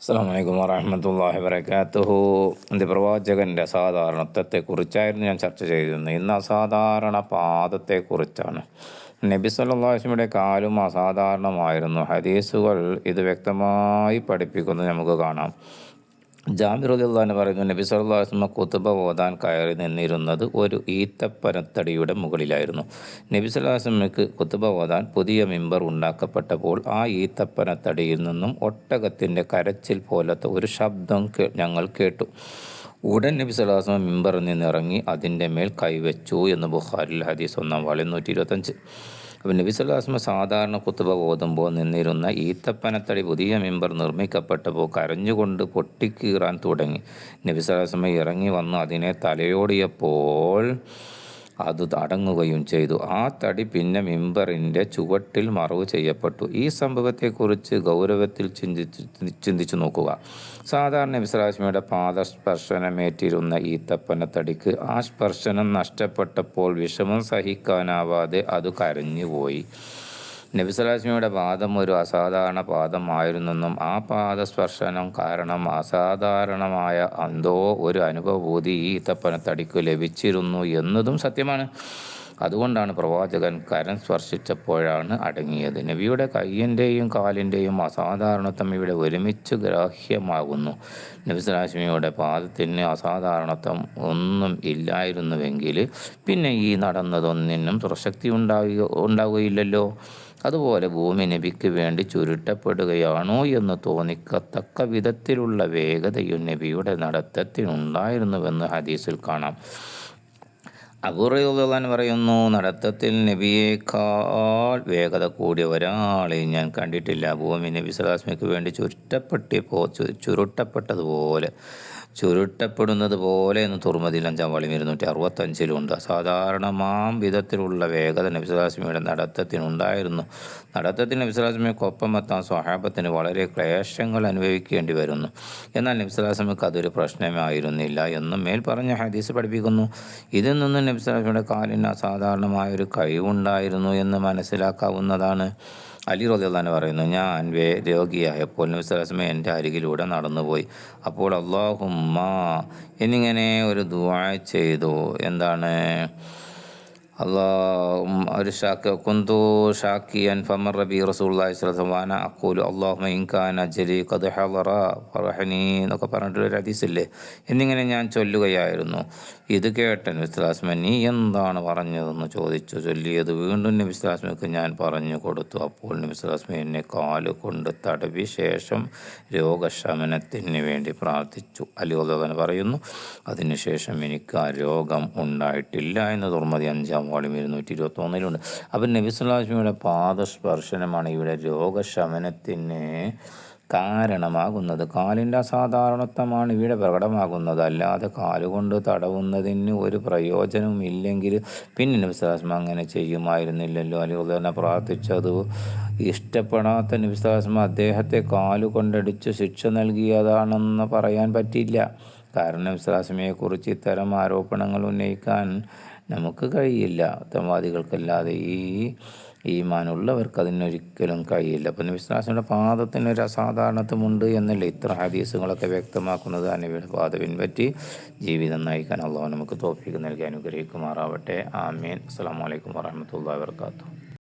അസ്സാം വറഹമത്തല്ലാഹി എന്റെ പ്രവാചകന്റെ അസാധാരണത്വത്തെക്കുറിച്ചായിരുന്നു ഞാൻ ചർച്ച ചെയ്തിരുന്നത്. ഇന്ന് അസാധാരണ പാദത്തെക്കുറിച്ചാണ്. നബി സല്ലാസ്മിയുടെ കാലും അസാധാരണമായിരുന്നു. ഹദീസുകൾ ഇത് വ്യക്തമായി പഠിപ്പിക്കുന്നത് നമുക്ക് കാണാം. അലിള്ളഹാൻ പറയുന്നു നബി സല്ലാസ്മ കുത്തുബ ഓതാൻ കയറി നിന്നിരുന്നത് ഒരു ഈത്തപ്പനത്തടിയുടെ മുകളിലായിരുന്നു. നബി സല്ലാസ്മയ്ക്ക് കുത്തുബ ഓതാൻ പുതിയ മിമ്പർ ഉണ്ടാക്കപ്പെട്ടപ്പോൾ ആ ഈത്തപ്പനത്തടിയിൽ നിന്നും ഒട്ടകത്തിന്റെ കരച്ചിൽ പോലത്തെ ഒരു ശബ്ദം ഞങ്ങൾ കേട്ടു. ഉടൻ നബി സല്ലാസ്മ മിമ്പറിൽ നിന്നിറങ്ങി അതിന്റെ മേൽ കൈവച്ചു എന്ന് ബുഖാരിൽ ഹദീസ് ഒന്നാം വാളി നൂറ്റി ഇരുപത്തഞ്ച് അപ്പം നബി സല്ലാസ്മ സാധാരണ കുത്തുബ ഓതുമ്പോൾ നിന്നിരുന്ന ഈത്തപ്പനത്തടി പുതിയ മെമ്പർ നിർമ്മിക്കപ്പെട്ടപ്പോൾ കരഞ്ഞുകൊണ്ട് പൊട്ടിക്കീറാൻ തുടങ്ങി. നബിസുല്ലാസ്മ ഇറങ്ങി വന്ന് അതിനെ തലയോടിയപ്പോൾ അത് അടങ്ങുകയും ചെയ്തു. ആ തടി പിന്നെ മിമ്പറിന്റെ ചുവട്ടിൽ മറവ് ചെയ്യപ്പെട്ടു. ഈ സംഭവത്തെക്കുറിച്ച് ഗൗരവത്തിൽ ചിന്തിച്ച് ചിന്തിച്ചു നോക്കുക. സാധാരണ വിശ്രാശ്മിയുടെ പാദസ്പർശനമേറ്റിരുന്ന ഈ തപ്പനത്തടിക്ക് ആ സ്പർശനം നഷ്ടപ്പെട്ടപ്പോൾ വിഷമം സഹിക്കാനാവാതെ അത് കരഞ്ഞുപോയി. നബിസ്വലാസ്മിയുടെ പാദം ഒരു അസാധാരണ പാദമായിരുന്നെന്നും ആ പാദസ്പർശനം കാരണം അസാധാരണമായ എന്തോ ഒരു അനുഭവബോധി ഈ തടിക്ക് ലഭിച്ചിരുന്നു എന്നതും സത്യമാണ്. അതുകൊണ്ടാണ് പ്രവാചകൻ കരം സ്പർശിച്ചപ്പോഴാണ് അടങ്ങിയത്. നബിയുടെ കയ്യന്റെയും കാലിന്റെയും അസാധാരണത്വം ഇവിടെ ഒരുമിച്ച് ഗ്രാഹ്യമാകുന്നു. നബിസ്ലാശ്മിയുടെ പാദത്തിന് അസാധാരണത്വം ഒന്നും ഇല്ലായിരുന്നുവെങ്കിൽ പിന്നെ ഈ നടന്നതൊന്നിനും പ്രസക്തി ഉണ്ടാകുക ഉണ്ടാവുകയില്ലല്ലോ. അതുപോലെ ഭൂമി നബിക്ക് വേണ്ടി ചുരുട്ടപ്പെടുകയാണോ എന്ന് തോന്നിക്കത്തക്ക വിധത്തിലുള്ള വേഗതയും നബിയുടെ നടത്തത്തിനുണ്ടായിരുന്നുവെന്ന് ഹദീസിൽ കാണാം. അബുറയുള്ളൻ പറയുന്നു നടത്തത്തിൽ നബിയേക്കാൾ വേഗത കൂടിയ ഒരാളെയും ഞാൻ കണ്ടിട്ടില്ല. ഭൂമി നബി സലാസ്മിക്ക് വേണ്ടി ചുരുട്ടപ്പെട്ടിപ്പോ ചുരുട്ടപ്പെട്ടതുപോലെ ചുരുട്ടപ്പെടുന്നത് പോലെ എന്ന് തുറമതിൽ അഞ്ചാം വളി ഇരുന്നൂറ്റി അറുപത്തഞ്ചിലുണ്ട് സാധാരണമാം വിധത്തിലുള്ള വേഗത നബിസുലാസ്മിയുടെ നടത്തത്തിനുണ്ടായിരുന്നു നടത്തത്തിൽ നബിസ്വലാസ്മിക്കൊപ്പം എത്താൻ സ്വഹാബത്തിന് വളരെ ക്ലേശങ്ങൾ അനുഭവിക്കേണ്ടി വരുന്നു. എന്നാൽ നബിസുലാസ്മിക്ക് അതൊരു പ്രശ്നമായിരുന്നില്ല എന്നും മേൽ പറഞ്ഞ ഹദീസ് പഠിപ്പിക്കുന്നു. ഇതിൽ നിന്ന് നബിസുലാസ്മിയുടെ കാലിന് അസാധാരണമായ ഒരു കഴിവുണ്ടായിരുന്നു എന്ന് മനസ്സിലാക്കാവുന്നതാണ്. അലി റോദിള്ളാൻ പറയുന്നു ഞാൻ രോഗിയായപ്പോൾ നബിസ്വലാസ്മ എന്റെ അരികിലൂടെ നടന്നുപോയി. അപ്പോൾ അള്ളാഹുമ്മ എന്നിങ്ങനെ ഒരു ദുവാ ചെയ്തു. എന്താണ്? اللهم أرشاك كنت شاكيا فمر بي رسول الله صلى الله عليه وسلم وأنا أقول اللهم إن كان أجلي قد حضر فرحني എന്നൊക്കെ പറഞ്ഞിട്ടൊരു ഹദീസില്ലേ എന്നിങ്ങനെ ഞാൻ ചൊല്ലുകയായിരുന്നു ഇത് കേട്ട നബിസ്ലാസ്മ നീ എന്താണ് പറഞ്ഞതെന്ന് ചോദിച്ചു ചൊല്ലിയത് വീണ്ടും നബിസ്ലാസ്മയ്ക്ക് ഞാൻ പറഞ്ഞു കൊടുത്തു അപ്പോൾ നബിസ്ലാസ്മ എന്നെ കാല് കൊണ്ട് തടവി ശേഷം രോഗശമനത്തിന് വേണ്ടി പ്രാർത്ഥിച്ചു അലിഹുദൻ പറയുന്നു അതിനുശേഷം എനിക്ക് ആ രോഗം ഉണ്ടായിട്ടില്ല എന്ന് തുറമതി അഞ്ചാം വാളിയും ഇരുന്നൂറ്റി ഇരുപത്തി ഒന്നിലുണ്ട് അപ്പം നബിസ്ലാസ്മിയുടെ പാദസ്പർശനമാണ് ഇവിടെ രോഗശമനത്തിന് കാരണമാകുന്നത് കാലിന്റെ അസാധാരണത്വമാണ് ഇവിടെ പ്രകടമാകുന്നത് അല്ലാതെ കാലുകൊണ്ട് തടവുന്നതിന് ഒരു പ്രയോജനവും ഇല്ലെങ്കിൽ പിന്നെ നബിസ്ലാസ്മ അങ്ങനെ ചെയ്യുമായിരുന്നില്ലല്ലോ തന്നെ പ്രാർത്ഥിച്ചത് ഇഷ്ടപ്പെടാത്ത നബിസ്ലാസ്മ അദ്ദേഹത്തെ കാലുകൊണ്ടടിച്ച് ശിക്ഷ നൽകിയതാണെന്ന് പറയാൻ പറ്റില്ല കാരണം നബിസ്ലാസ്മയെക്കുറിച്ച് ഇത്തരം ആരോപണങ്ങൾ ഉന്നയിക്കാൻ നമുക്ക് കഴിയില്ല. ഉത്തമവാദികൾക്കല്ലാതെ ഈ ഈമാനുള്ളവർക്ക് അതിനൊരിക്കലും കഴിയില്ല. അപ്പം പാദത്തിന് ഒരു അസാധാരണത്വമുണ്ട് എന്നല്ല ഇത്ര ഹദീസുകളൊക്കെ വ്യക്തമാക്കുന്നത് അനബിയുടെ പാത പിൻപറ്റി ജീവിതം നയിക്കാൻ അള്ളാഹു നമുക്ക് തോപ്പിക്ക് നൽകി അനുഗ്രഹിക്കുമാറാവട്ടെ. ആമീൻ. അസ്സാം വലൈക്കും വാഹമത്തല്ലാ വർക്കാത്തു